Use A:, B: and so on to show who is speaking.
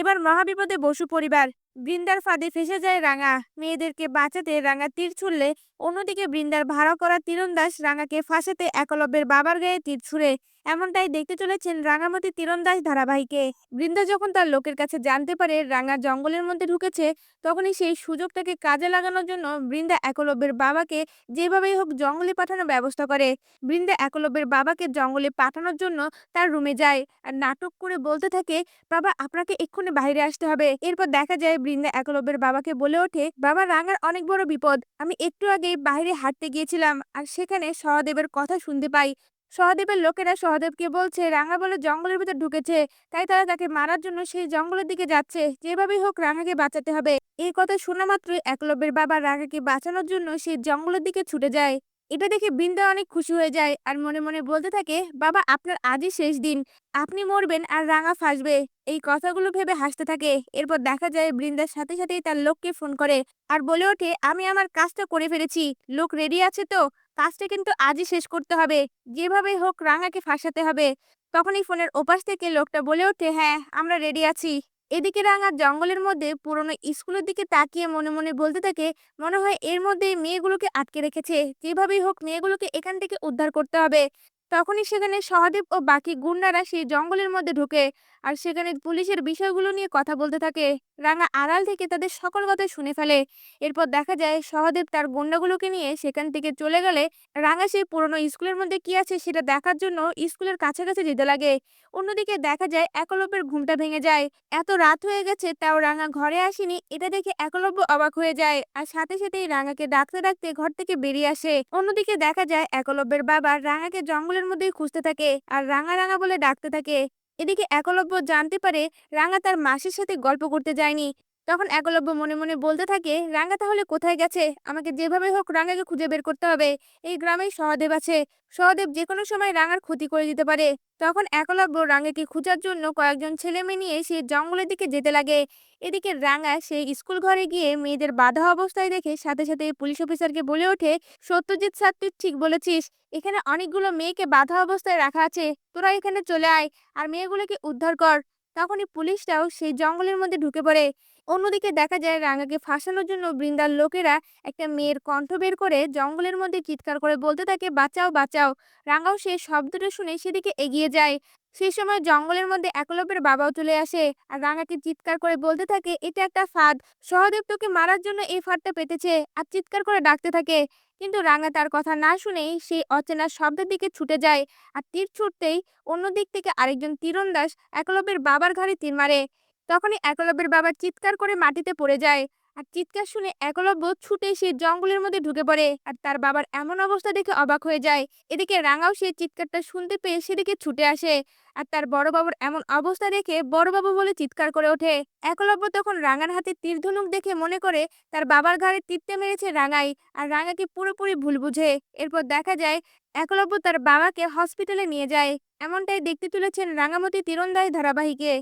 A: এবার মহাবিপদে বসু পরিবার। বৃন্দার ফাঁদে ফেসে যায় রাঙা। মেয়েদেরকে বাঁচাতে রাঙা তীর ছুড়লে অন্যদিকে বৃন্দার ভাড়া করা তীরন্দাস রাঙাকে ফাঁসাতে একলব্যের বাবার গায়ে তীর ছুঁড়ে। এমনটাই দেখতে চলেছেন রাঙামতি তীরন্দাস ধারাবাহিকে। বৃন্দা যখন তার লোকের কাছে জানতে পারে রাঙা জঙ্গলের মধ্যে ঢুকেছে, তখনই সেই সুযোগটাকে কাজে লাগানোর জন্য বৃন্দা একলব্যের বাবাকে যেভাবেই হোক জঙ্গলে পাঠানোর ব্যবস্থা করে। বৃন্দা একলব্যের বাবাকে জঙ্গলে পাঠানোর জন্য তার রুমে যায়। আর নাটক করে বলতে থাকে, বাবা, আপনাকে এক্ষুনি বাইরে আসতে হবে। এরপর দেখা যায় বৃন্দা একলব্যের বাবাকে বলে ওঠে, বাবা, রাঙার অনেক বড় বিপদ। আমি একটু আগেই বাইরে হাঁটতে গিয়েছিলাম আর সেখানে সহদেবের কথা শুনতে পাই। সহদেবের লোকেরা সহদেবকে বলছে, রাঙা বলে জঙ্গলের ভিতর ঢুকেছে, তাই তারা তাকে মারার জন্য সেই জঙ্গলের দিকে যাচ্ছে। যেভাবেই হোক রাঙাকে বাঁচাতে হবে। এই কথা শোনা মাত্রই একলব্যের বাবা রাঙাকে বাঁচানোর জন্য সেই জঙ্গলের দিকে ছুটে যায়। এটা দেখে বৃন্দা অনেক খুশি হয়ে যায়। আর মনে মনে বলতে থাকে, বাবা, আপনার আজই শেষ দিন। আপনি মরবেন আর রাঙা ফাঁসবে। এই কথাগুলো ভেবে হাসতে থাকে। এরপর দেখা যায় বৃন্দার সাথে সাথেই তার লোককে ফোন করে আর বলে ওঠে, আমি আমার কাজটা করে ফেলেছি। লোক রেডি আছে তো? কাজটা কিন্তু আজই শেষ করতে হবে। যেভাবে হোক রাঙাকে ফাঁসাতে হবে। তখনই ফোনের ওপাশ থেকে লোকটা বলে ওঠে হ্যাঁ আমরা রেডি আছি। এদিকে রাঙা জঙ্গলের মধ্যে পুরনো স্কুলের দিকে তাকিয়ে মনে মনে বলতে থাকে, মনে হয় এর মধ্যে মেয়েগুলোকে আটকে রেখেছে। যেভাবেই হোক, মেয়েগুলোকে এখান থেকে উদ্ধার করতে হবে। তখনই সেখানে সহদেব ও বাকি গুন্ডারা সেই জঙ্গলের মধ্যে ঢুকে। আর সেখানে পুলিশের বিষয়গুলো নিয়ে কথা বলতে থাকে। রাঙা আড়াল থেকে তাদের সকল কথা শুনে ফেলে। এরপর দেখা যায় সহদেব তার গুন্ডাগুলোকে নিয়ে সেখান থেকে চলে গেলে রাঙা সেই পুরনো স্কুলের মধ্যে কি আছে সেটা দেখার জন্য স্কুলের কাছাকাছি যেতে লাগে। অন্যদিকে দেখা যায় একলব্যের ঘুমটা ভেঙে যায়। এত রাত হয়ে গেছে, তাও রাঙা ঘরে আসেনি। এটা দেখে একলব্য অবাক হয়ে যায়। আর সাথে সাথেই রাঙাকে ডাকতে ডাকতে ঘর থেকে বেরিয়ে আসে। অন্যদিকে দেখা যায় একলব্যের বাবা রাঙাকে জঙ্গলের মধ্যেই খুঁজতে থাকে আর রাঙা রাঙা বলে ডাকতে থাকে। এদিকে একলব্য জানতে পারে রাঙা তার মাসির সাথে গল্প করতে যায়নি। তখন একলব্য মনে মনে বলতে থাকে, রাঙা তাহলে কোথায় গেছে? আমাকে যেভাবে হোক রাঙাকে খুঁজে বের করতে হবে। এই গ্রামেই সহদেব আছে। সহদেব যে কোনো সময় রাঙার ক্ষতি করে দিতে পারে। তখন একলব্য রাঙাকে খোঁজার জন্য কয়েকজন ছেলে মেয়ে নিয়ে সে জঙ্গলের দিকে যেতে লাগে। এদিকে রাঙা সেই স্কুল ঘরে গিয়ে মেয়েদের বাধা অবস্থায় দেখে সাথে সাথে পুলিশ অফিসারকে বলে ওঠে, সত্যজিৎ স্যার, তুই ঠিক বলেছিস। এখানে অনেকগুলো মেয়েকে বাধা অবস্থায় রাখা আছে। তোরা এখানে চলে আয়। আর মেয়েগুলোকে উদ্ধার কর। তখনই পুলিশরাও সেই জঙ্গলের মধ্যে ঢুকে পড়ে। অন্যদিকে দেখা যায় রাঙাকে ফাঁসানোর জন্য বৃন্দার লোকেরা একটা মেয়ের কণ্ঠ বের করে জঙ্গলের মধ্যে চিৎকার করে বলতে থাকে, বাঁচাও বাঁচাও। রাঙাও সেই শব্দটা শুনে সেদিকে এগিয়ে যায়। সেই সময় জঙ্গলের মধ্যে একলব্যের বাবাও চলে আসে। আর রাঙাকে চিৎকার করে বলতে থাকে, এটা একটা ফাঁদ। সহদেব তোকে মারার জন্য এই ফাঁদটা পেতেছে। আর চিৎকার করে ডাকতে থাকে। কিন্তু রাঙা তার কথা না শুনেই সেই অচেনা শব্দের দিকে ছুটে যায়। আর তীর ছুটতেই অন্য দিক থেকে আরেকজন তীরন্দাস একলব্যের বাবার ঘাড়ে তীর মারে। তখনই একলব্যের বাবা চিৎকার করে মাটিতে পড়ে যায়। আর চিৎকার শুনে একলব্য ছুটে সে জঙ্গলের মধ্যে ঢুকে পড়ে আর তার বাবার এমন অবস্থা দেখে অবাক হয়ে যায়। এদিকে রাঙাও সে চিৎকারটা শুনতে পেয়ে সেদিকে ছুটে আসে আর তার বড় বাবুর এমন অবস্থা দেখে বড় বাবু বলে চিৎকার করে ওঠে। একলব্য তখন রাঙার হাতে তীর ধনুক দেখে মনে করে তার বাবার ঘাড়ে তীরতে মেরেছে রাঙাই আর রাঙাকে পুরোপুরি ভুল বুঝে। এরপর দেখা যায় একলব্য তার বাবাকে হসপিটালে নিয়ে যায়। এমনটাই দেখতে তুলেছেন রাঙামতি তীরন্দাজ ধারাবাহিকে।